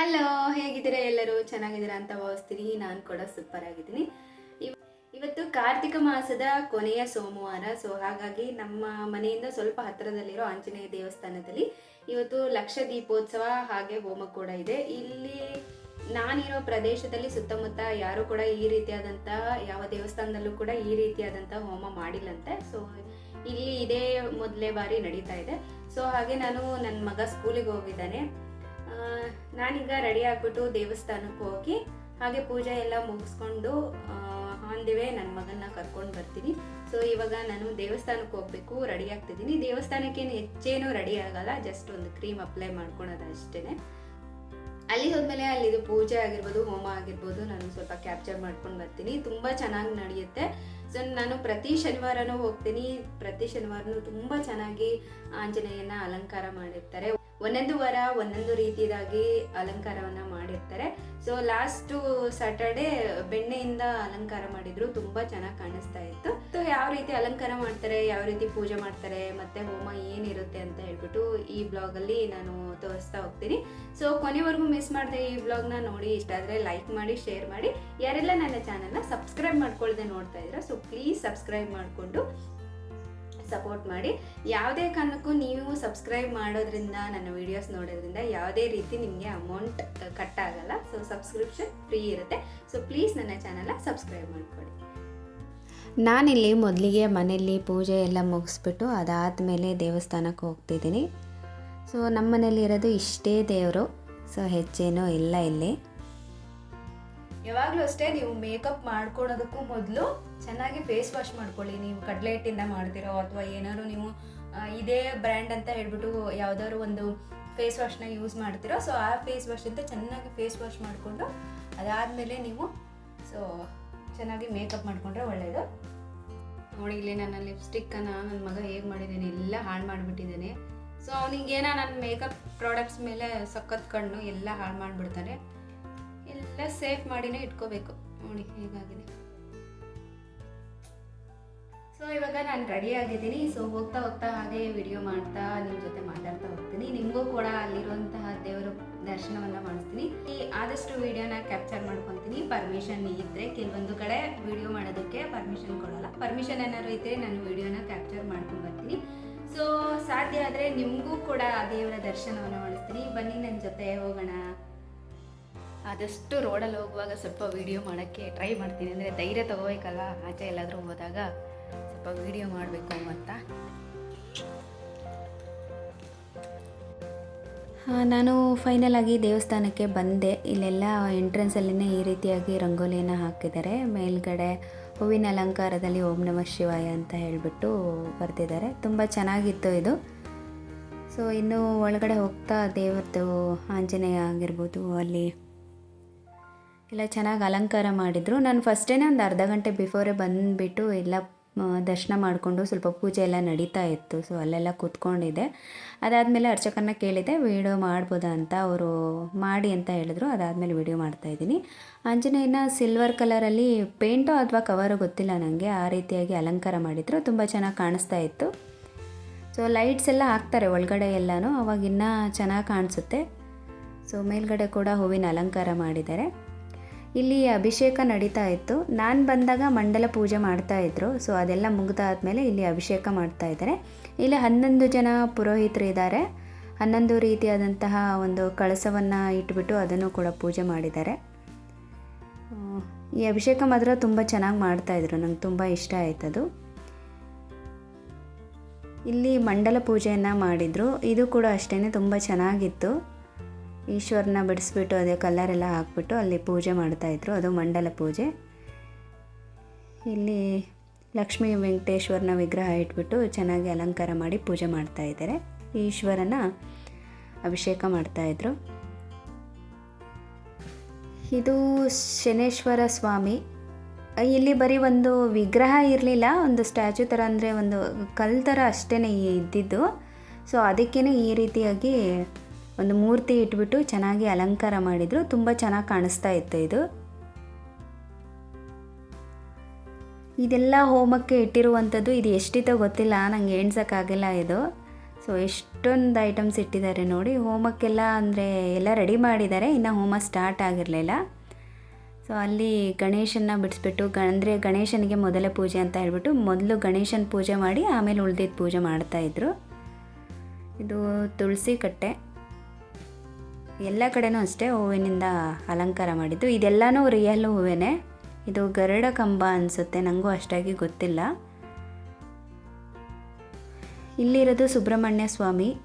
Hello ಹೇಗಿದ್ದೀರಾ ಎಲ್ಲರೂ? ಚೆನ್ನಾಗಿದ್ದೀರಾ ಅಂತ ಭಾವಿಸ್ತೀನಿ. ನಾನು ಕೂಡ ಸೂಪರ್ ಆಗಿದ್ದೀನಿ. ಇವತ್ತು ಕಾರ್ತಿಕ ಮಾಸದ ಕೊನೆಯ ಸೋಮವಾರ. ಸೊ ಹಾಗಾಗಿ ನಮ್ಮ ಮನೆಯಿಂದ ಸ್ವಲ್ಪ ಹತ್ತಿರದಲ್ಲಿರೋ ಆಂಜನೇಯ ದೇವಸ್ಥಾನದಲ್ಲಿ ಇವತ್ತು ಲಕ್ಷ ದೀಪೋತ್ಸವ ಹಾಗೆ ಹೋಮ ಕೂಡ ಇದೆ. ಇಲ್ಲಿ ನಾನಿರೋ ಪ್ರದೇಶದಲ್ಲಿ ಸುತ್ತಮುತ್ತ ಯಾರು ಕೂಡ ಈ ರೀತಿಯಾದಂತಹ ಯಾವ ದೇವಸ್ಥಾನದಲ್ಲೂ ಕೂಡ ಈ ರೀತಿಯಾದಂತಹ ಹೋಮ ಮಾಡಿಲ್ಲಂತೆ. ಸೊ ಇಲ್ಲಿ ಇದೇ ಮೊದಲೇ ಬಾರಿ ನಡೀತಾ ಇದೆ. ಸೊ ಹಾಗೆ ನಾನು ನನ್ನ ಮಗ ಸ್ಕೂಲಿಗೆ ಹೋಗಿದ್ದಾನೆ. ನಾನೀಗ ರೆಡಿ ಆಗ್ಬಿಟ್ಟು ದೇವಸ್ಥಾನಕ್ಕೆ ಹೋಗಿ ಹಾಗೆ ಪೂಜೆ ಎಲ್ಲ ಮುಗಿಸ್ಕೊಂಡು ಆನ್ ದಿ ವೇ ನನ್ನ ಮಗನ್ನ ಕರ್ಕೊಂಡು ಬರ್ತೀನಿ. ಸೊ ಇವಾಗ ನಾನು ದೇವಸ್ಥಾನಕ್ಕೆ ಹೋಗ್ಬೇಕು ರೆಡಿ ಆಗ್ತಿದ್ದೀನಿ. ದೇವಸ್ಥಾನಕ್ಕೇನು ಹೆಚ್ಚೇನು ರೆಡಿ ಆಗಲ್ಲ ಜಸ್ಟ್ ಒಂದು ಕ್ರೀಮ್ ಅಪ್ಲೈ ಮಾಡ್ಕೊಳೋದು ಅಷ್ಟೇ ಅಲ್ಲಿ ಹೋದ್ಮೇಲೆ ಅಲ್ಲಿದು ಪೂಜೆ ಆಗಿರ್ಬೋದು, ಹೋಮ ಆಗಿರ್ಬೋದು, ನಾನು ಸ್ವಲ್ಪ ಕ್ಯಾಪ್ಚರ್ ಮಾಡ್ಕೊಂಡು ಬರ್ತೀನಿ. ತುಂಬ ಚೆನ್ನಾಗಿ ನಡೆಯುತ್ತೆ. ಸೊ ನಾನು ಪ್ರತಿ ಶನಿವಾರನೂ ಹೋಗ್ತೀನಿ. ಪ್ರತಿ ಶನಿವಾರನೂ ತುಂಬ ಚೆನ್ನಾಗಿ ಆಂಜನೇಯನ ಅಲಂಕಾರ ಮಾಡಿರ್ತಾರೆ. ಒಂದೊಂದು ವಾರ, ಒಂದೊಂದು ರೀತಿಯಾಗಿ ಅಲಂಕಾರವನ್ನ ಮಾಡಿರ್ತಾರೆ. ಸೊ ಲಾಸ್ಟ್ ಸ್ಯಾಟರ್ಡೆ ಬೆಣ್ಣೆಯಿಂದ ಅಲಂಕಾರ ಮಾಡಿದ್ರು. ತುಂಬಾ ಚೆನ್ನಾಗಿ ಕಾಣಿಸ್ತಾ ಇತ್ತು. ಸೊ ಯಾವ ರೀತಿ ಅಲಂಕಾರ ಮಾಡ್ತಾರೆ, ಯಾವ ರೀತಿ ಪೂಜೆ ಮಾಡ್ತಾರೆ, ಮತ್ತೆ ಹೋಮ ಏನಿರುತ್ತೆ ಅಂತ ಹೇಳ್ಬಿಟ್ಟು ಈ ಬ್ಲಾಗ್ ಅಲ್ಲಿ ನಾನು ತೋರಿಸ್ತಾ ಹೋಗ್ತೀನಿ. ಸೊ ಕೊನೆವರೆಗೂ ಮಿಸ್ ಮಾಡಿದೆ ಈ ಬ್ಲಾಗ್ನ ನೋಡಿ. ಇಷ್ಟ ಆದ್ರೆ ಲೈಕ್ ಮಾಡಿ ಶೇರ್ ಮಾಡಿ. ಯಾರೆಲ್ಲ ನನ್ನ ಚಾನಲ್ನ ಸಬ್ಸ್ಕ್ರೈಬ್ ಮಾಡ್ಕೊಳ್ಳದೆ ನೋಡ್ತಾ ಇದ್ರ ಸೊ ಪ್ಲೀಸ್ ಸಬ್ಸ್ಕ್ರೈಬ್ ಮಾಡಿಕೊಂಡು. ಸಪೋರ್ಟ್ ಮಾಡಿ. ಯಾವುದೇ ಕಾರಣಕ್ಕೂ ನೀವು ಸಬ್ಸ್ಕ್ರೈಬ್ ಮಾಡೋದ್ರಿಂದ, ನನ್ನ ವಿಡಿಯೋಸ್ ನೋಡೋದ್ರಿಂದ ಯಾವುದೇ ರೀತಿ ನಿಮಗೆ ಅಮೌಂಟ್ ಕಟ್ ಆಗಲ್ಲ ಸೊ ಸಬ್ಸ್ಕ್ರಿಪ್ಷನ್ ಫ್ರೀ ಇರುತ್ತೆ. ಸೊ ಪ್ಲೀಸ್ ನನ್ನ ಚಾನಲ್ನ ಸಬ್ಸ್ಕ್ರೈಬ್ ಮಾಡಿಕೊಡಿ. ನಾನಿಲ್ಲಿ ಮೊದಲಿಗೆ ಮನೆಯಲ್ಲಿ ಪೂಜೆ ಎಲ್ಲ ಮುಗಿಸ್ಬಿಟ್ಟು ಅದಾದಮೇಲೆ ದೇವಸ್ಥಾನಕ್ಕೆ ಹೋಗ್ತಿದ್ದೀನಿ. ಸೊ ನಮ್ಮ ಮನೇಲಿ ಇರೋದು ಇಷ್ಟೇ ದೇವರು. ಸೊ ಹೆಚ್ಚೇನೂ ಇಲ್ಲ ಇಲ್ಲಿ. ಯಾವಾಗಲೂ ಅಷ್ಟೇ ನೀವು ಮೇಕಪ್ ಮಾಡ್ಕೊಳೋದಕ್ಕೂ ಮೊದಲು ಚೆನ್ನಾಗಿ ಫೇಸ್ ವಾಶ್ ಮಾಡ್ಕೊಳ್ಳಿ. ನೀವು ಕಡಲೆ ಹಿಟ್ಟಿಂದ ಮಾಡ್ತಿರೋ ಅಥವಾ ಏನಾದ್ರು ನೀವು ಇದೇ ಬ್ರ್ಯಾಂಡ್ ಅಂತ ಹೇಳ್ಬಿಟ್ಟು ಯಾವ್ದಾದ್ರು ಒಂದು ಫೇಸ್ ವಾಶ್ನ ಯೂಸ್ ಮಾಡ್ತಿರೋ ಸೊ ಆ ಫೇಸ್ ವಾಶ್ ಅಂತ ಚೆನ್ನಾಗಿ ಫೇಸ್ ವಾಶ್ ಮಾಡಿಕೊಂಡು ಅದಾದಮೇಲೆ ನೀವು ಸೊ ಚೆನ್ನಾಗಿ ಮೇಕಪ್ ಮಾಡಿಕೊಂಡ್ರೆ ಒಳ್ಳೆಯದು ನೋಡಿ, ಇಲ್ಲಿ ನನ್ನ ಲಿಪ್ಸ್ಟಿಕ್ಕನ್ನು ನನ್ನ ಮಗ ಹೇಗೆ ಮಾಡಿದ್ದೀನಿ ಎಲ್ಲ ಹಾಳು ಮಾಡಿಬಿಟ್ಟಿದ್ದೀನಿ ಸೊ ಅವನಿಗೇನ ನನ್ನ ಮೇಕಪ್ ಪ್ರಾಡಕ್ಟ್ಸ್ ಮೇಲೆ ಸಖತ್ ಕಣ್ಣು ಎಲ್ಲ ಹಾಳು ಮಾಡಿಬಿಡ್ತಾನೆ. ಎಲ್ಲ ಸೇಫ್ ಮಾಡಿನೇ ಇಟ್ಕೋಬೇಕು. ನೋಡಿ, ಹೇಗಾಗಿದೆ. ಸೊ ಇವಾಗ ನಾನು ರೆಡಿ ಆಗಿದ್ದೀನಿ. ಸೊ ಹೋಗ್ತಾ ಹೋಗ್ತಾ ಹಾಗೆ ವಿಡಿಯೋ ಮಾಡ್ತಾ ನಿಮ್ಮ ಜೊತೆ ಮಾತಾಡ್ತಾ ಹೋಗ್ತೀನಿ. ನಿಮಗೂ ಕೂಡ ಅಲ್ಲಿರುವಂತಹ ದೇವರ ದರ್ಶನವನ್ನ ಮಾಡಿಸ್ತೀನಿ. ಈ ಆದಷ್ಟು ವಿಡಿಯೋನ ಕ್ಯಾಪ್ಚರ್ ಮಾಡ್ಕೊತೀನಿ. ಪರ್ಮಿಷನ್ ಇದ್ದರೆ ಕೆಲವೊಂದು ಕಡೆ ವಿಡಿಯೋ ಮಾಡೋದಕ್ಕೆ ಪರ್ಮಿಷನ್ ಕೊಡಲ್ಲ. ಪರ್ಮಿಷನ್ ಏನಾದ್ರು ಇದ್ದರೆ ನಾನು ವಿಡಿಯೋನ ಕ್ಯಾಪ್ಚರ್ ಮಾಡ್ಕೊಂಡು ಬರ್ತೀನಿ. ಸೊ ಸಾಧ್ಯ ಆದರೆ ನಿಮಗೂ ಕೂಡ ಆ ದೇವರ ದರ್ಶನವನ್ನು ಮಾಡಿಸ್ತೀನಿ. ಬನ್ನಿ ನನ್ನ ಜೊತೆ ಹೋಗೋಣ. ಆದಷ್ಟು ರೋಡಲ್ಲಿ ಹೋಗುವಾಗ ಸ್ವಲ್ಪ ವೀಡಿಯೋ ಮಾಡೋಕ್ಕೆ ಟ್ರೈ ಮಾಡ್ತೀನಿ. ಅಂದರೆ ಧೈರ್ಯ ತಗೋಬೇಕಲ್ಲ? ಆಚೆ ಎಲ್ಲಾದರೂ ಹೋದಾಗ ಸ್ವಲ್ಪ ವಿಡಿಯೋ ಮಾಡಬೇಕು ಅಂತ. ನಾನು ಫೈನಲ್ ಆಗಿ ದೇವಸ್ಥಾನಕ್ಕೆ ಬಂದೆ. ಇಲ್ಲೆಲ್ಲ ಎಂಟ್ರೆನ್ಸಲ್ಲಿನೇ ಈ ರೀತಿಯಾಗಿ ರಂಗೋಲಿಯನ್ನು ಹಾಕಿದ್ದಾರೆ. ಮೇಲ್ಗಡೆ ಹೂವಿನ ಅಲಂಕಾರದಲ್ಲಿ ಓಂ ನಮಃ ಶಿವಾಯ ಅಂತ ಹೇಳಿಬಿಟ್ಟು ಬರೆದಿದ್ದಾರೆ. ತುಂಬ ಚೆನ್ನಾಗಿತ್ತು ಇದು. ಸೊ ಇನ್ನು ಒಳಗಡೆ ಹೋಗ್ತಾ ದೇವರದು ಆಂಜನೇಯ ಆಗಿರ್ಬೋದು, ಅಲ್ಲಿ ಎಲ್ಲ ಚೆನ್ನಾಗಿ ಅಲಂಕಾರ ಮಾಡಿದರು. ನಾನು ಫಸ್ಟೇ ಒಂದು ಅರ್ಧ ಗಂಟೆ ಬಿಫೋರೇ ಬಂದುಬಿಟ್ಟು ಎಲ್ಲ ದರ್ಶನ ಮಾಡಿಕೊಂಡು ಸ್ವಲ್ಪ ಪೂಜೆ ಎಲ್ಲ ನಡೀತಾ ಇತ್ತು. ಸೊ ಅಲ್ಲೆಲ್ಲ ಕೂತ್ಕೊಂಡಿದ್ದೆ. ಅದಾದಮೇಲೆ ಅರ್ಚಕರನ್ನ ಕೇಳಿದೆ, ವಿಡಿಯೋ ಮಾಡ್ಬೋದಾ ಅಂತ? ಅವರು ಮಾಡಿ ಅಂತ ಹೇಳಿದ್ರು. ಅದಾದಮೇಲೆ ವಿಡಿಯೋ ಮಾಡ್ತಾಯಿದ್ದೀನಿ ಆಂಜನೇಯನ ಸಿಲ್ವರ್ ಕಲರಲ್ಲಿ ಪೇಂಟೋ ಅಥವಾ ಕವರು ಗೊತ್ತಿಲ್ಲ ನನಗೆ ಆ ರೀತಿಯಾಗಿ ಅಲಂಕಾರ ಮಾಡಿದರು. ತುಂಬ ಚೆನ್ನಾಗಿ ಕಾಣಿಸ್ತಾ ಇತ್ತು. ಸೊ ಲೈಟ್ಸ್ ಎಲ್ಲ ಹಾಕ್ತಾರೆ ಒಳಗಡೆ ಎಲ್ಲನೂ. ಅವಾಗಿನ್ನೂ ಚೆನ್ನಾಗಿ ಕಾಣಿಸುತ್ತೆ. ಸೊ ಮೇಲ್ಗಡೆ ಕೂಡ ಹೂವಿನ ಅಲಂಕಾರ ಮಾಡಿದ್ದಾರೆ. ಇಲ್ಲಿ ಅಭಿಷೇಕ ನಡೀತಾ ಇತ್ತು. ನಾನು ಬಂದಾಗ ಮಂಡಲ ಪೂಜೆ ಮಾಡ್ತಾ ಇದ್ರು. ಸೊ ಅದೆಲ್ಲ ಮುಗ್ದಾದ್ಮೇಲೆ ಇಲ್ಲಿ ಅಭಿಷೇಕ ಮಾಡ್ತಾ ಇದ್ದಾರೆ. ಇಲ್ಲಿ ಹನ್ನೊಂದು ಜನ ಪುರೋಹಿತರು ಇದ್ದಾರೆ. ಹನ್ನೊಂದು ರೀತಿಯಾದಂತಹ ಒಂದು ಕಳಸವನ್ನು ಇಟ್ಬಿಟ್ಟು ಅದನ್ನು ಕೂಡ ಪೂಜೆ ಮಾಡಿದ್ದಾರೆ. ಈ ಅಭಿಷೇಕ ಮಾತ್ರ ತುಂಬ ಚೆನ್ನಾಗಿ ಮಾಡ್ತಾಯಿದ್ರು ನಂಗೆ ತುಂಬ ಇಷ್ಟ ಆಯ್ತದು. ಇಲ್ಲಿ ಮಂಡಲ ಪೂಜೆಯನ್ನು ಮಾಡಿದರು. ಇದು ಕೂಡ ಅಷ್ಟೇ ತುಂಬ ಚೆನ್ನಾಗಿತ್ತು. ಈಶ್ವರನ ಬಿಡಿಸ್ಬಿಟ್ಟು ಅದೇ ಕಲರೆಲ್ಲ ಹಾಕ್ಬಿಟ್ಟು ಅಲ್ಲಿ ಪೂಜೆ ಮಾಡ್ತಾಯಿದ್ರು ಅದು ಮಂಡಲ ಪೂಜೆ. ಇಲ್ಲಿ ಲಕ್ಷ್ಮೀ ವೆಂಕಟೇಶ್ವರನ ವಿಗ್ರಹ ಇಟ್ಬಿಟ್ಟು ಚೆನ್ನಾಗಿ ಅಲಂಕಾರ ಮಾಡಿ ಪೂಜೆ ಮಾಡ್ತಾಯಿದ್ದಾರೆ ಈಶ್ವರನ ಅಭಿಷೇಕ ಮಾಡ್ತಾಯಿದ್ರು ಇದು ಶನೇಶ್ವರ ಸ್ವಾಮಿ. ಇಲ್ಲಿ ಬರೀ ಒಂದು ವಿಗ್ರಹ ಇರಲಿಲ್ಲ, ಒಂದು ಸ್ಟ್ಯಾಚು ಥರ ಅಂದರೆ ಒಂದು ಕಲ್ ಥರ ಅಷ್ಟೇ ಇದ್ದಿದ್ದು. ಸೊ ಅದಕ್ಕೇ ಈ ರೀತಿಯಾಗಿ ಒಂದು ಮೂರ್ತಿ ಇಟ್ಬಿಟ್ಟು ಚೆನ್ನಾಗಿ ಅಲಂಕಾರ ಮಾಡಿದರು. ತುಂಬ ಚೆನ್ನಾಗಿ ಕಾಣಿಸ್ತಾ ಇತ್ತು ಇದು. ಇದೆಲ್ಲ ಹೋಮಕ್ಕೆ ಇಟ್ಟಿರುವಂಥದ್ದು ಇದು ಎಷ್ಟಿತ್ತೋ ಗೊತ್ತಿಲ್ಲ, ನಂಗೆ ಎಣ್ಸೋಕ್ಕಾಗಿಲ್ಲ ಇದು. ಸೊ ಎಷ್ಟೊಂದು ಐಟಮ್ಸ್ ಇಟ್ಟಿದ್ದಾರೆ ನೋಡಿ. ಹೋಮಕ್ಕೆಲ್ಲ ಅಂದರೆ ಎಲ್ಲ ರೆಡಿ ಮಾಡಿದ್ದಾರೆ. ಇನ್ನು ಹೋಮ ಸ್ಟಾರ್ಟ್ ಆಗಿರಲಿಲ್ಲ. ಸೊ ಅಲ್ಲಿ ಗಣೇಶನ ಬಿಡಿಸ್ಬಿಟ್ಟು, ಗ ಅಂದರೆ ಗಣೇಶನಿಗೆ ಮೊದಲ ಪೂಜೆ ಅಂತ ಹೇಳ್ಬಿಟ್ಟು ಮೊದಲು ಗಣೇಶನ ಪೂಜೆ ಮಾಡಿ ಆಮೇಲೆ ಉಳ್ದಿದ್ದು ಪೂಜೆ ಮಾಡ್ತಾಯಿದ್ರು ಇದು ತುಳಸಿ ಕಟ್ಟೆ. ಎಲ್ಲ ಕಡೆನೂ ಅಷ್ಟೇ ಹೂವಿನಿಂದ ಅಲಂಕಾರ ಮಾಡಿದ್ದು. ಇದೆಲ್ಲನೂ ರಿಯಲ್ ಹೂವೇ ಇದು ಗರಡ ಕಂಬ ಅನಿಸುತ್ತೆ ನನಗೂ ಅಷ್ಟಾಗಿ ಗೊತ್ತಿಲ್ಲ. ಇಲ್ಲಿರೋದು ಸುಬ್ರಹ್ಮಣ್ಯ ಸ್ವಾಮಿ.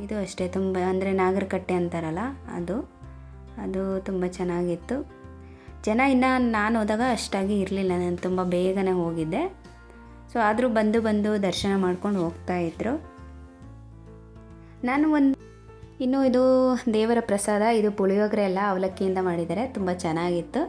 ಇದು ಅಷ್ಟೇ, ತುಂಬ ಅಂದರೆ ನಾಗರಕಟ್ಟೆ ಅಂತಾರಲ್ಲ ಅದು. ಅದು ತುಂಬ ಚೆನ್ನಾಗಿತ್ತು. ಜನ ಇನ್ನು ನಾನು ಹೋದಾಗ ಅಷ್ಟಾಗಿ ಇರಲಿಲ್ಲ, ನಾನು ತುಂಬ ಬೇಗನೆ ಹೋಗಿದ್ದೆ. ಸೊ ಆದರೂ ಬಂದು ಬಂದು ದರ್ಶನ ಮಾಡ್ಕೊಂಡು ಹೋಗ್ತಾ ಇದ್ರು. ನಾನು ಒಂದು ಇನ್ನು ಇದು ದೇವರ ಪ್ರಸಾದ, ಇದು ಪುಳಿಯೋಗರೆ ಎಲ್ಲ ಅವಲಕ್ಕಿಯಿಂದ ಮಾಡಿದ್ದಾರೆ, ತುಂಬ ಚೆನ್ನಾಗಿತ್ತು.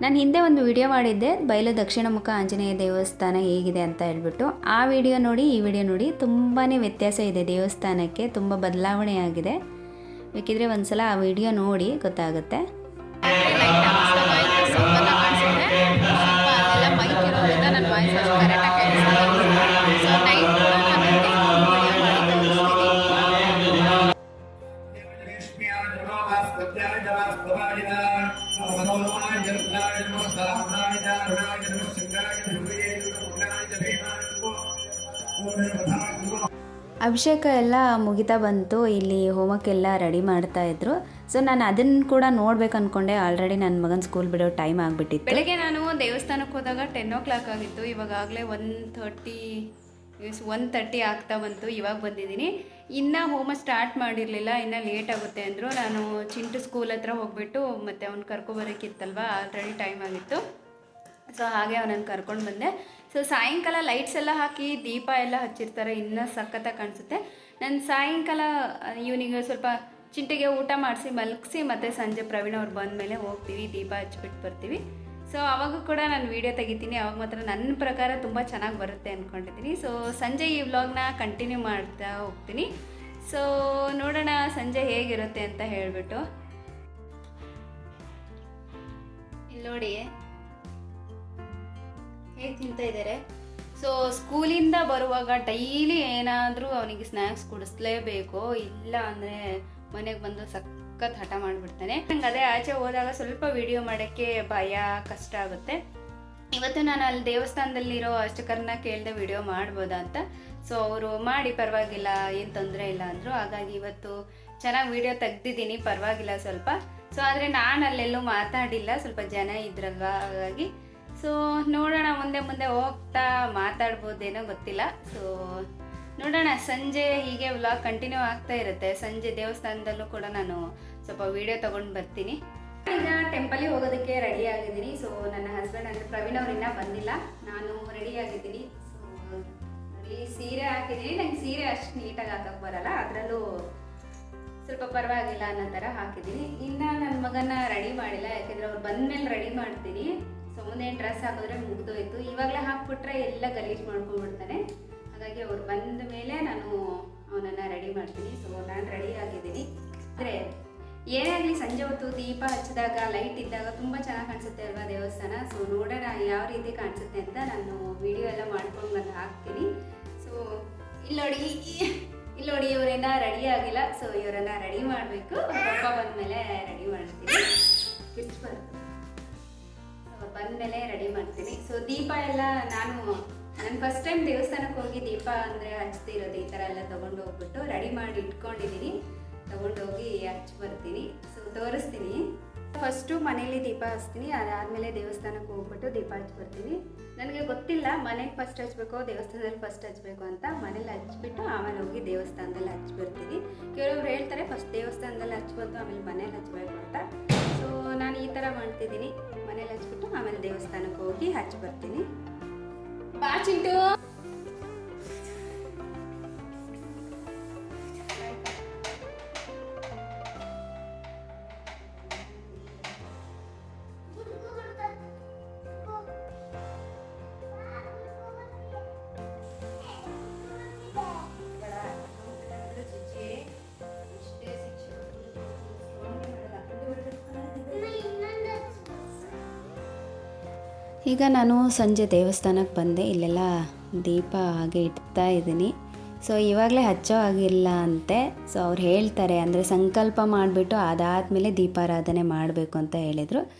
ನಾನು ಹಿಂದೆ ಒಂದು ವಿಡಿಯೋ ಮಾಡಿದ್ದೆ, ಬಯಲು ದಕ್ಷಿಣಮುಖ ಆಂಜನೇಯ ದೇವಸ್ಥಾನ ಹೇಗಿದೆ ಅಂತ ಹೇಳ್ಬಿಟ್ಟು. ಆ ವಿಡಿಯೋ ನೋಡಿ, ಈ ವಿಡಿಯೋ ನೋಡಿ ತುಂಬಾ ವ್ಯತ್ಯಾಸ ಇದೆ ದೇವಸ್ಥಾನಕ್ಕೆ, ತುಂಬ ಬದಲಾವಣೆ ಆಗಿದೆ. ಬೇಕಿದ್ರೆ ಒಂದ್ಸಲ ಆ ವಿಡಿಯೋ ನೋಡಿ, ಗೊತ್ತಾಗುತ್ತೆ. ಅಭಿಷೇಕ ಎಲ್ಲ ಮುಗಿತಾ ಬಂತು, ಇಲ್ಲಿ ಹೋಮಕ್ಕೆಲ್ಲ ರೆಡಿ ಮಾಡ್ತಾ ಇದ್ರು. ಸೊ ನಾನು ಅದನ್ನು ಕೂಡ ನೋಡ್ಬೇಕು ಅನ್ಕೊಂಡೆ ಆಲ್ರೆಡಿ ನನ್ನ ಮಗನ ಸ್ಕೂಲ್ ಬಿಡೋ ಟೈಮ್ ಆಗಿಬಿಟ್ಟಿತ್ತು. ಬೆಳಗ್ಗೆ ನಾನು ದೇವಸ್ಥಾನಕ್ಕೆ ಹೋದಾಗ ಟೆನ್ ಓ ಕ್ಲಾಕ್ ಆಗಿತ್ತು ಇವಾಗಲೇ ಒನ್ ಥರ್ಟಿ ಒನ್ ತರ್ಟಿ ಆಗ್ತಾ ಬಂತು. ಇವಾಗ ಬಂದಿದ್ದೀನಿ. ಇನ್ನೂ ಹೋಮ ಸ್ಟಾರ್ಟ್ ಮಾಡಿರಲಿಲ್ಲ. ಇನ್ನೂ ಲೇಟ್ ಆಗುತ್ತೆ ಅಂದರು. ನಾನು ಚಿಂಟು ಸ್ಕೂಲ್ ಹತ್ರ ಹೋಗ್ಬಿಟ್ಟು ಮತ್ತೆ ಅವ್ನು ಕರ್ಕೊಬರೋಕ್ಕಿತ್ತಲ್ವ ಆಲ್ರೆಡಿ ಟೈಮ್ ಆಗಿತ್ತು. ಸೊ ಹಾಗೆ ಅವನನ್ನು ಕರ್ಕೊಂಡು ಬಂದೆ. ಸೊ ಸಾಯಂಕಾಲ ಲೈಟ್ಸ್ ಎಲ್ಲ ಹಾಕಿ ದೀಪ ಎಲ್ಲ ಹಚ್ಚಿರ್ತಾರೆ. ಇನ್ನೂ ಸಖತ್ತಾಗಿ ಕಾಣಿಸುತ್ತೆ. ನಾನು ಸಾಯಂಕಾಲ ಇವನಿಗೆ ಸ್ವಲ್ಪ ಚಿಂಟಿಗೆ ಊಟ ಮಾಡಿಸಿ ಮಲಗಿಸಿ ಮತ್ತು ಸಂಜೆ ಪ್ರವೀಣ್ ಅವ್ರು ಬಂದ ಮೇಲೆ ಹೋಗ್ತೀವಿ, ದೀಪ ಹಚ್ಬಿಟ್ಟು ಬರ್ತೀವಿ. ಸೊ ಅವಾಗ ಕೂಡ ನಾನು ವೀಡಿಯೋ ತೆಗಿತೀನಿ. ಅವಾಗ ಮಾತ್ರ ನನ್ನ ಪ್ರಕಾರ ತುಂಬ ಚೆನ್ನಾಗಿ ಬರುತ್ತೆ ಅಂದ್ಕೊಂಡಿದ್ದೀನಿ ಸೊ ಸಂಜೆ ಈ ವ್ಲಾಗ್ನ ಕಂಟಿನ್ಯೂ ಮಾಡ್ತಾ ಹೋಗ್ತೀನಿ. ಸೊ ನೋಡೋಣ ಸಂಜೆ ಹೇಗಿರುತ್ತೆ ಅಂತ ಹೇಳಿಬಿಟ್ಟು. ಇಲ್ಲಿ ನೋಡಿ ಹೇಗೆ ತಿಂತಾ ಇದ್ದಾರೆ ಸೊ ಸ್ಕೂಲಿಂದ ಬರುವಾಗ ಡೈಲಿ ಏನಾದರೂ ಅವನಿಗೆ ಸ್ನ್ಯಾಕ್ಸ್ ಕುಡಿಸ್ಲೇಬೇಕು, ಇಲ್ಲ ಅಂದರೆ ಮನೆಗೆ ಬಂದು ಸಖತ್ ಹಠ ಮಾಡಿಬಿಡ್ತಾನೆ. ನಂಗೆ ಅದೇ ಆಚೆ ಹೋದಾಗ ಸ್ವಲ್ಪ ವಿಡಿಯೋ ಮಾಡೋಕ್ಕೆ ಭಯ, ಕಷ್ಟ ಆಗುತ್ತೆ. ಇವತ್ತು ನಾನು ಅಲ್ಲಿ ದೇವಸ್ಥಾನದಲ್ಲಿರೋ ಅಷ್ಟಕರನ್ನ ಕೇಳಿದೆ ವಿಡಿಯೋ ಮಾಡ್ಬೋದಾ ಅಂತ. ಸೊ ಅವರು ಮಾಡಿ, ಪರವಾಗಿಲ್ಲ, ಏನು ತೊಂದರೆ ಇಲ್ಲ ಅಂದರು. ಹಾಗಾಗಿ ಇವತ್ತು ಚೆನ್ನಾಗಿ ವಿಡಿಯೋ ತೆಗ್ದಿದ್ದೀನಿ, ಪರವಾಗಿಲ್ಲ ಸ್ವಲ್ಪ. ಸೊ ಆದರೆ ನಾನು ಅಲ್ಲೆಲ್ಲೂ ಮಾತಾಡಿಲ್ಲ. ಸ್ವಲ್ಪ ಜನ ಇದ್ರಲ್ವಾ? ಹಾಗಾಗಿ ಸೊ ನೋಡೋಣ ಮುಂದೆ ಮುಂದೆ ಹೋಗ್ತಾ ಮಾತಾಡ್ಬೋದೇನೋ ಗೊತ್ತಿಲ್ಲ. ಸೊ ನೋಡೋಣ. ಸಂಜೆ ಹೀಗೆ ವ್ಲಾಗ್ ಕಂಟಿನ್ಯೂ ಆಗ್ತಾ ಇರುತ್ತೆ. ಸಂಜೆ ದೇವಸ್ಥಾನದಲ್ಲೂ ಕೂಡ ನಾನು ಸ್ವಲ್ಪ ವಿಡಿಯೋ ತಗೊಂಡು ಬರ್ತೀನಿ. ಈಗ ಟೆಂಪಲ್ಗೆ ಹೋಗೋದಕ್ಕೆ ರೆಡಿ ಆಗಿದ್ದೀನಿ. ಸೊ ನನ್ನ ಹಸ್ಬೆಂಡ್ ಅಂದರೆ ಪ್ರವೀಣ್ ಅವರಿಂದ ಬಂದಿಲ್ಲ. ನಾನು ರೆಡಿ ಆಗಿದ್ದೀನಿ. ಸೊ ಅಲ್ಲಿ ಸೀರೆ ಹಾಕಿದ್ದೀನಿ. ನಂಗೆ ಸೀರೆ ಅಷ್ಟು ನೀಟಾಗಿ ಹಾಕಕ್ಕೆ ಬರಲ್ಲ. ಅದರಲ್ಲೂ ಸ್ವಲ್ಪ ಪರವಾಗಿಲ್ಲ ಅನ್ನೋ ಥರ ಹಾಕಿದ್ದೀನಿ. ಇನ್ನು ನನ್ನ ಮಗನ ರೆಡಿ ಮಾಡಿಲ್ಲ. ಯಾಕೆಂದರೆ ಅವ್ರು ಬಂದ ಮೇಲೆ ರೆಡಿ ಮಾಡ್ತೀನಿ. ಸೊ ಡ್ರೆಸ್ ಹಾಕಿದ್ರೆ ಮುಗಿದೋಯ್ತು. ಇವಾಗಲೇ ಹಾಕ್ಬಿಟ್ರೆ ಎಲ್ಲ ಗಲೀಜು ಮಾಡ್ಕೊಂಡ್ಬಿಡ್ತಾನೆ. ಹಾಗಾಗಿ ಅವ್ರು ಬಂದ ಮೇಲೆ ನಾನು ಅವನನ್ನು ರೆಡಿ ಮಾಡ್ತೀನಿ. ಸೊ ನಾನು ರೆಡಿ ಆಗಿದ್ದೀನಿ. ಅಂದರೆ ಆಗಲಿ ಸಂಜೆ ಹೊತ್ತು ದೀಪ ಹಚ್ಚಿದಾಗ ಲೈಟ್ ಇದ್ದಾಗ ತುಂಬ ಚೆನ್ನಾಗಿ ಕಾಣಿಸುತ್ತೆ ಅಲ್ವಾ ದೇವಸ್ಥಾನ? ಸೊ ನೋಡೋಣ ಯಾವ ರೀತಿ ಕಾಣಿಸುತ್ತೆ ಅಂತ ನಾನು ವಿಡಿಯೋ ಎಲ್ಲ ಮಾಡ್ಕೊಂಡು ಬಂದು ಹಾಕ್ತೀನಿ. ಸೊ ಇಲ್ಲಿ ನೋಡಿ ಇವರೇನ ರೆಡಿ ಆಗಿಲ್ಲ. ಸೊ ಇವರನ್ನ ರೆಡಿ ಮಾಡಬೇಕು. ಪಾಪ ಬಂದಮೇಲೆ ರೆಡಿ ಮಾಡ್ತೀನಿ. ಬರುತ್ತೆ ಬಂದಮೇಲೆ ರೆಡಿ ಮಾಡ್ತೀನಿ. ಸೊ ದೀಪ ಎಲ್ಲ ನಾನು ನಾನು ಫಸ್ಟ್ ಟೈಮ್ ದೇವಸ್ಥಾನಕ್ಕೆ ಹೋಗಿ ದೀಪ ಅಂದರೆ ಹಚ್ತಿರೋದು ಈ ಥರ ಎಲ್ಲ ತೊಗೊಂಡು ಹೋಗ್ಬಿಟ್ಟು ರೆಡಿ ಮಾಡಿ ಇಟ್ಕೊಂಡಿದ್ದೀನಿ ತೊಗೊಂಡೋಗಿ ಹಚ್ಚಿ ಬರ್ತೀನಿ. ಸೊ ತೋರಿಸ್ತೀನಿ. ಫಸ್ಟು ಮನೇಲಿ ದೀಪ ಹಚ್ತೀನಿ. ಅದಾದಮೇಲೆ ದೇವಸ್ಥಾನಕ್ಕೆ ಹೋಗ್ಬಿಟ್ಟು ದೀಪ ಹಚ್ಚಿ ಬರ್ತೀನಿ. ನನಗೆ ಗೊತ್ತಿಲ್ಲ, ಮನೆಗೆ ಫಸ್ಟ್ ಹಚ್ಬೇಕು, ದೇವಸ್ಥಾನದಲ್ಲಿ ಫಸ್ಟ್ ಹಚ್ಬೇಕು ಅಂತ ಮನೇಲಿ ಹಚ್ಬಿಟ್ಟು ಆಮೇಲೆ ಹೋಗಿ ದೇವಸ್ಥಾನದಲ್ಲಿ ಹಚ್ಚಿ ಬರ್ತೀನಿ. ಕೆಲವ್ರು ಹೇಳ್ತಾರೆ ಫಸ್ಟ್ ದೇವಸ್ಥಾನದಲ್ಲಿ ಹಚ್ಬೋದು ಆಮೇಲೆ ಮನೇಲಿ ಹಚ್ಬೇಕು ಅಂತ. ನಾನು ಈ ಥರ ಮಾಡ್ತಿದ್ದೀನಿ ಮನೇಲಿ ಹಚ್ಬಿಟ್ಟು ಆಮೇಲೆ ದೇವಸ್ಥಾನಕ್ಕೆ ಹೋಗಿ ಹಚ್ಚಿ ಬರ್ತೀನಿ ಬಾ ಚಿಂಟು ಈಗ ನಾನು ಸಂಜೆ ದೇವಸ್ಥಾನಕ್ಕೆ ಬಂದೆ. ಇಲ್ಲೆಲ್ಲ ದೀಪ ಹಾಗೆ ಇಡ್ತಾ ಇದ್ದೀನಿ. ಸೊ ಇವಾಗಲೇ ಹಚ್ಚೋ ಆಗಿಲ್ಲ ಅಂತೆ. ಸೊ ಅವ್ರು ಹೇಳ್ತಾರೆ, ಅಂದರೆ ಸಂಕಲ್ಪ ಮಾಡಿಬಿಟ್ಟು ಅದಾದಮೇಲೆ ದೀಪಾರಾಧನೆ ಮಾಡಬೇಕು ಅಂತ ಹೇಳಿದರು.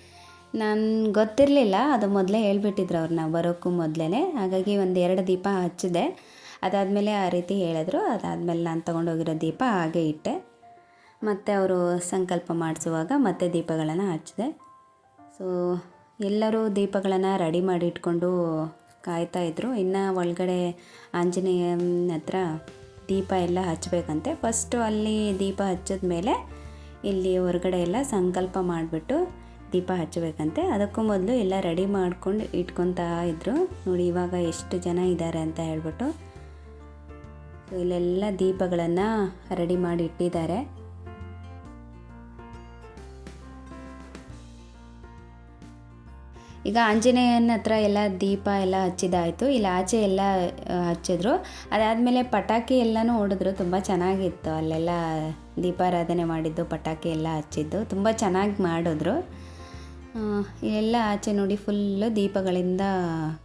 ನಾನು ಗೊತ್ತಿರಲಿಲ್ಲ, ಅದು ಮೊದಲೇ ಹೇಳ್ಬಿಟ್ಟಿದ್ರು ಅವ್ರನ್ನ ಬರೋಕ್ಕೂ ಮೊದಲೇ ಹಾಗಾಗಿ ಒಂದು ಎರಡು ದೀಪ ಹಚ್ಚಿದೆ. ಅದಾದಮೇಲೆ ಆ ರೀತಿ ಹೇಳಿದ್ರು. ಅದಾದಮೇಲೆ ನಾನು ತೊಗೊಂಡೋಗಿರೋ ದೀಪ ಹಾಗೆ ಇಟ್ಟೆ. ಮತ್ತು ಅವರು ಸಂಕಲ್ಪ ಮಾಡಿಸುವಾಗ ಮತ್ತೆ ದೀಪಗಳನ್ನು ಹಚ್ಚಿದೆ. ಸೊ ಎಲ್ಲರೂ ದೀಪಗಳನ್ನು ರೆಡಿ ಮಾಡಿ ಇಟ್ಕೊಂಡು ಕಾಯ್ತಾ ಇದ್ದರು ಇನ್ನು ಒಳಗಡೆ ಆಂಜನೇಯನ ಹತ್ರ ದೀಪ ಎಲ್ಲ ಹಚ್ಚಬೇಕಂತೆ ಫಸ್ಟು ಅಲ್ಲಿ ದೀಪ ಹಚ್ಚಿದ ಮೇಲೆ ಇಲ್ಲಿ ಹೊರಗಡೆ ಎಲ್ಲ ಸಂಕಲ್ಪ ಮಾಡಿಬಿಟ್ಟು ದೀಪ ಹಚ್ಚಬೇಕಂತೆ ಅದಕ್ಕೂ ಮೊದಲು ಎಲ್ಲ ರೆಡಿ ಮಾಡ್ಕೊಂಡು ಇಟ್ಕೊತಾ ಇದ್ದರು ನೋಡಿ ಇವಾಗ ಎಷ್ಟು ಜನ ಇದ್ದಾರೆ ಅಂತ ಹೇಳ್ಬಿಟ್ಟು. ಇಲ್ಲೆಲ್ಲ ದೀಪಗಳನ್ನು ರೆಡಿ ಮಾಡಿ ಇಟ್ಟಿದ್ದಾರೆ. ಈಗ ಆಂಜನೇಯನ ಹತ್ರ ಎಲ್ಲ ದೀಪ ಎಲ್ಲ ಹಚ್ಚಿದಾಯಿತು. ಇಲ್ಲಿ ಆಚೆ ಎಲ್ಲ ಹಚ್ಚಿದ್ರು. ಅದಾದಮೇಲೆ ಪಟಾಕಿ ಎಲ್ಲನೂ ಹೊಡೆದ್ರು. ತುಂಬ ಚೆನ್ನಾಗಿತ್ತು. ಅಲ್ಲೆಲ್ಲ ದೀಪಾರಾಧನೆ ಮಾಡಿದ್ದು, ಪಟಾಕಿ ಎಲ್ಲ ಹಚ್ಚಿದ್ದು. ತುಂಬ ಚೆನ್ನಾಗಿ ಮಾಡಿದ್ರು. ಎಲ್ಲ ಆಚೆ ನೋಡಿ ಫುಲ್ಲು ದೀಪಗಳಿಂದ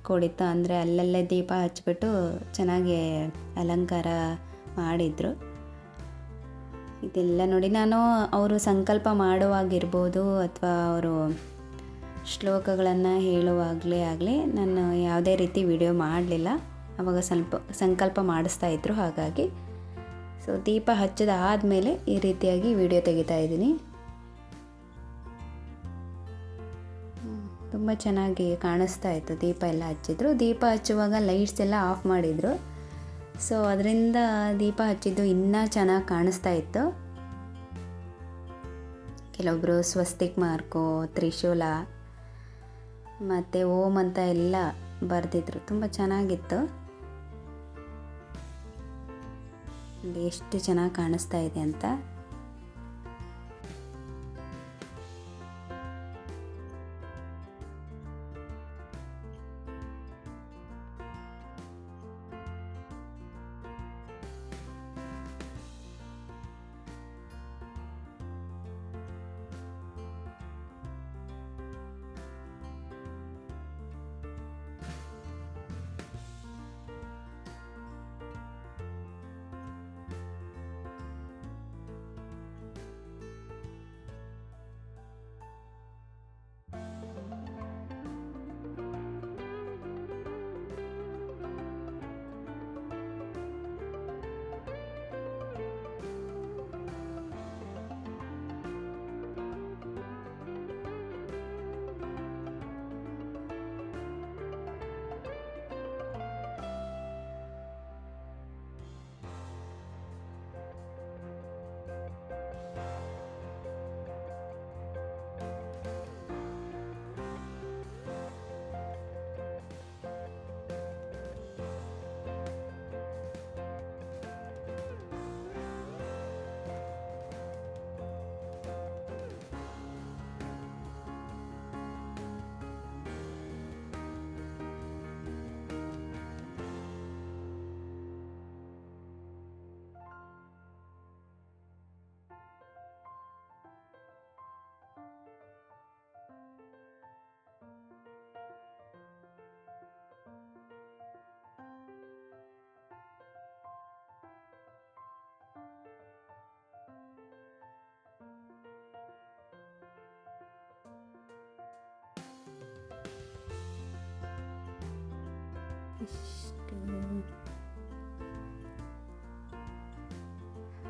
ಕೂಡಿತ್ತು. ಅಂದರೆ ಅಲ್ಲಲ್ಲೇ ದೀಪ ಹಚ್ಬಿಟ್ಟು ಚೆನ್ನಾಗಿ ಅಲಂಕಾರ ಮಾಡಿದರು. ಇದೆಲ್ಲ ನೋಡಿ ನಾನು ಅವರು ಸಂಕಲ್ಪ ಮಾಡುವಾಗಿರ್ಬೋದು ಅಥವಾ ಅವರು ಶ್ಲೋಕಗಳನ್ನು ಹೇಳುವಾಗಲೇ ಆಗಲಿ ನಾನು ಯಾವುದೇ ರೀತಿ ವಿಡಿಯೋ ಮಾಡಲಿಲ್ಲ. ಅವಾಗ ಸ್ವಲ್ಪ ಸಂಕಲ್ಪ ಮಾಡಿಸ್ತಾ ಇದ್ರು ಹಾಗಾಗಿ. ಸೊ ದೀಪ ಹಚ್ಚಿದ ಆದಮೇಲೆ ಈ ರೀತಿಯಾಗಿ ವಿಡಿಯೋ ತೆಗಿತಾ ಇದ್ದೀನಿ. ತುಂಬ ಚೆನ್ನಾಗಿ ಕಾಣಿಸ್ತಾ ಇತ್ತು ದೀಪ ಎಲ್ಲ ಹಚ್ಚಿದ್ರು. ದೀಪ ಹಚ್ಚುವಾಗ ಲೈಟ್ಸ್ ಎಲ್ಲ ಆಫ್ ಮಾಡಿದರು. ಸೊ ಅದರಿಂದ ದೀಪ ಹಚ್ಚಿದ್ದು ಇನ್ನೂ ಚೆನ್ನಾಗಿ ಕಾಣಿಸ್ತಾ ಇತ್ತು. ಕೆಲವೊಬ್ಬರು ಸ್ವಸ್ತಿಕ್ ಮಾರ್ಕು, ತ್ರಿಶೂಲ ಮತ್ತು ಓಮ್ ಅಂತ ಎಲ್ಲ ಬರೆದಿದ್ರು. ತುಂಬ ಚೆನ್ನಾಗಿತ್ತು. ಎಷ್ಟು ಚೆನ್ನಾಗಿ ಕಾಣಿಸ್ತಾ ಇದೆ ಅಂತ.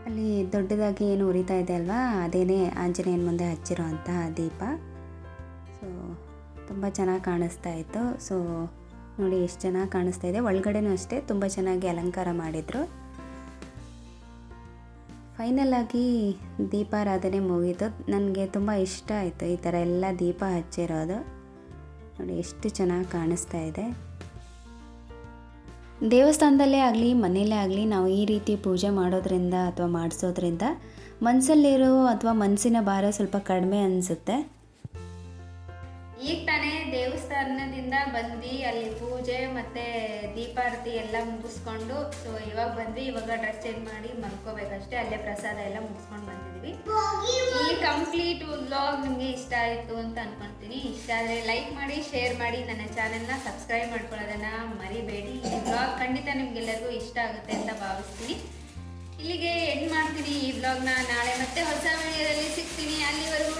ಅಲ್ಲಿ ದೊಡ್ಡದಾಗಿ ಏನು ಉರಿತಾ ಇದೆ ಅಲ್ವಾ? ಅದೇನೇ ಆಂಜನೇಯನ ಮುಂದೆ ಹಚ್ಚಿರೋ ಅಂತಹ ದೀಪ. ಸೊ ತುಂಬ ಚೆನ್ನಾಗಿ ಕಾಣಿಸ್ತಾ ಇತ್ತು. ಸೊ ನೋಡಿ ಎಷ್ಟು ಚೆನ್ನಾಗಿ ಕಾಣಿಸ್ತಾ ಇದೆ. ಒಳಗಡೆನೂ ಅಷ್ಟೇ ತುಂಬ ಚೆನ್ನಾಗಿ ಅಲಂಕಾರ ಮಾಡಿದರು. ಫೈನಲ್ ಆಗಿ ದೀಪಾರಾಧನೆ ಮುಗೀತು ನನಗೆ ತುಂಬ ಇಷ್ಟ ಆಯಿತು ಈ ಥರ ಎಲ್ಲ ದೀಪ ಹಚ್ಚಿರೋದು. ನೋಡಿ, ಎಷ್ಟು ಚೆನ್ನಾಗಿ ಕಾಣಿಸ್ತಾ ಇದೆ. ದೇವಸ್ಥಾನದಲ್ಲೇ ಆಗಲಿ, ಮನೆಯಲ್ಲೇ ಆಗಲಿ ನಾವು ಈ ರೀತಿ ಪೂಜೆ ಮಾಡೋದ್ರಿಂದ ಅಥವಾ ಮಾಡಿಸೋದ್ರಿಂದ ಮನಸ್ಸಲ್ಲಿರೋ ಅಥವಾ ಮನಸ್ಸಿನ ಭಾರ ಸ್ವಲ್ಪ ಕಡಿಮೆ ಅನಿಸುತ್ತೆ. ಈಗ ತಾನೇ ದೇವಸ್ಥಾನದಿಂದ ಬಂದು ಅಲ್ಲಿ ಪೂಜೆ ಮತ್ತೆ ದೀಪಾರತಿ ಎಲ್ಲ ಮುಗಿಸ್ಕೊಂಡು ಸೊ ಇವಾಗ ಬಂದ್ವಿ, ಇವಾಗ ಡ್ರೆಸ್ ಚೇಂಜ್ ಮಾಡಿ ಮಲ್ಕೋಬೇಕಷ್ಟೇ, ಅಲ್ಲೇ ಪ್ರಸಾದ ಎಲ್ಲ ಮುಗಿಸ್ಕೊಂಡು ಬಂದಿದ್ವಿ. ಈ ಕಂಪ್ಲೀಟ್ ವ್ಲಾಗ್ ನಿಮಗೆ ಇಷ್ಟ ಆಯಿತು ಅಂತ ಅನ್ಕೊಂತೀನಿ. ಇಷ್ಟ ಆದರೆ ಲೈಕ್ ಮಾಡಿ ಶೇರ್ ಮಾಡಿ, ನನ್ನ ಚಾನೆಲ್ನ ಸಬ್ಸ್ಕ್ರೈಬ್ ಮಾಡ್ಕೊಳ್ಳೋದನ್ನ ಮರಿಬೇಡಿ. ಈ ವ್ಲಾಗ್ ಖಂಡಿತ ನಿಮ್ಗೆಲ್ಲರಿಗೂ ಇಷ್ಟ ಆಗುತ್ತೆ ಅಂತ ಭಾವಿಸ್ತೀನಿ. ಇಲ್ಲಿಗೆ ಎಂಡ್ ಮಾಡ್ತೀನಿ ಈ ವ್ಲಾಗ್ನ ನಾಳೆ ಮತ್ತೆ ಹೊಸ ವಿಡಿಯೋದಲ್ಲಿ ಸಿಗ್ತೀನಿ. ಅಲ್ಲಿವರೆಗೂ